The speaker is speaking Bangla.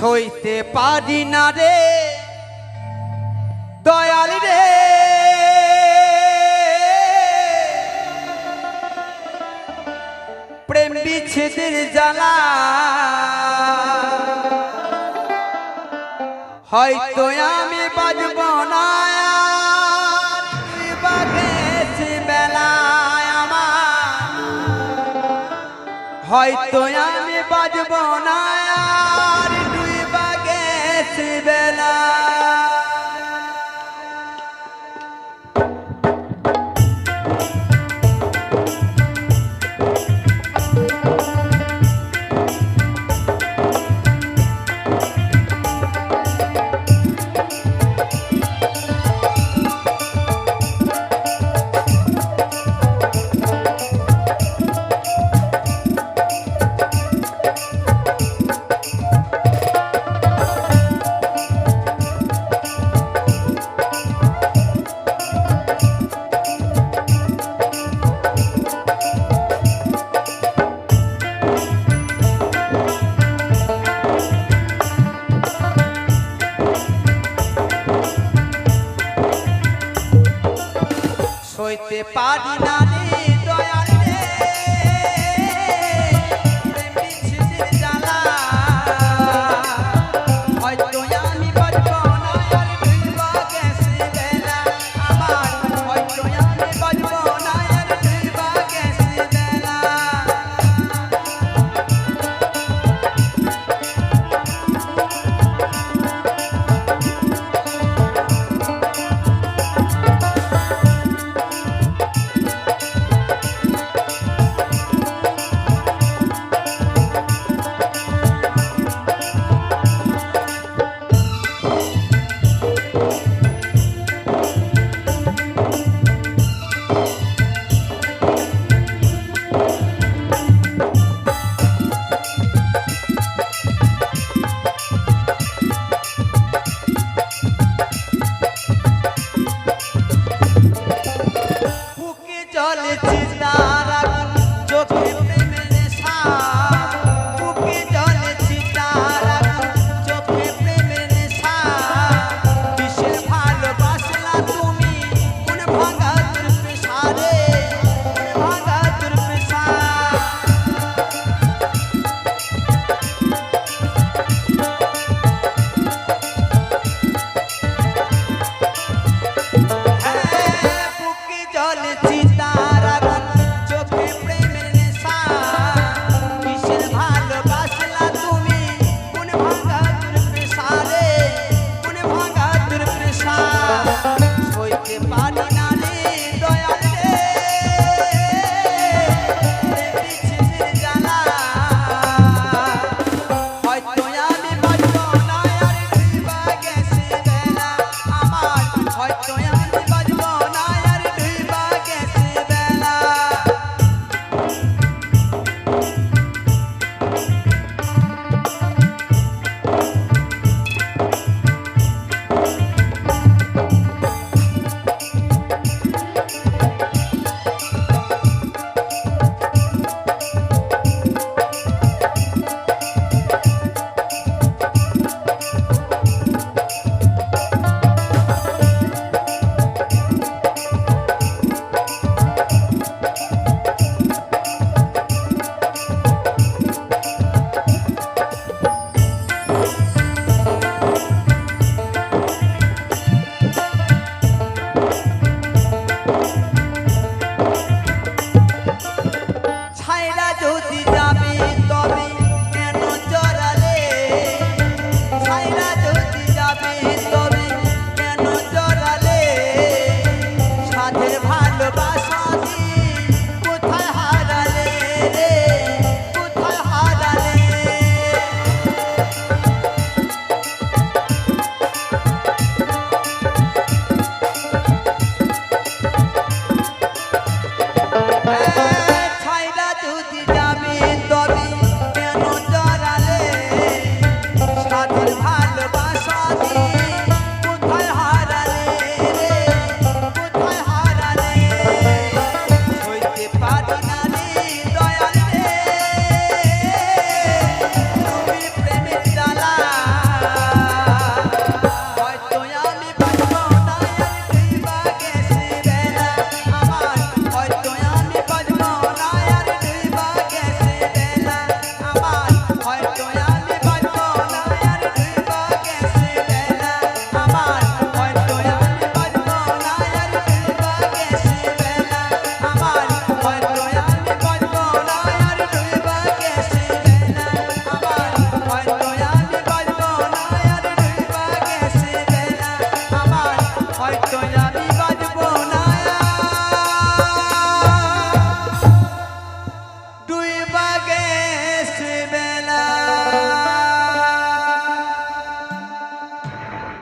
সইতে পারি না রে। দয়াল রে। প্রেম বিচ্ছেদের জ্বালা। হয়তো আমি বাজব না। হয়তো আমি বাজব না। সইতে পারি না। চলেছি ना তো দিদা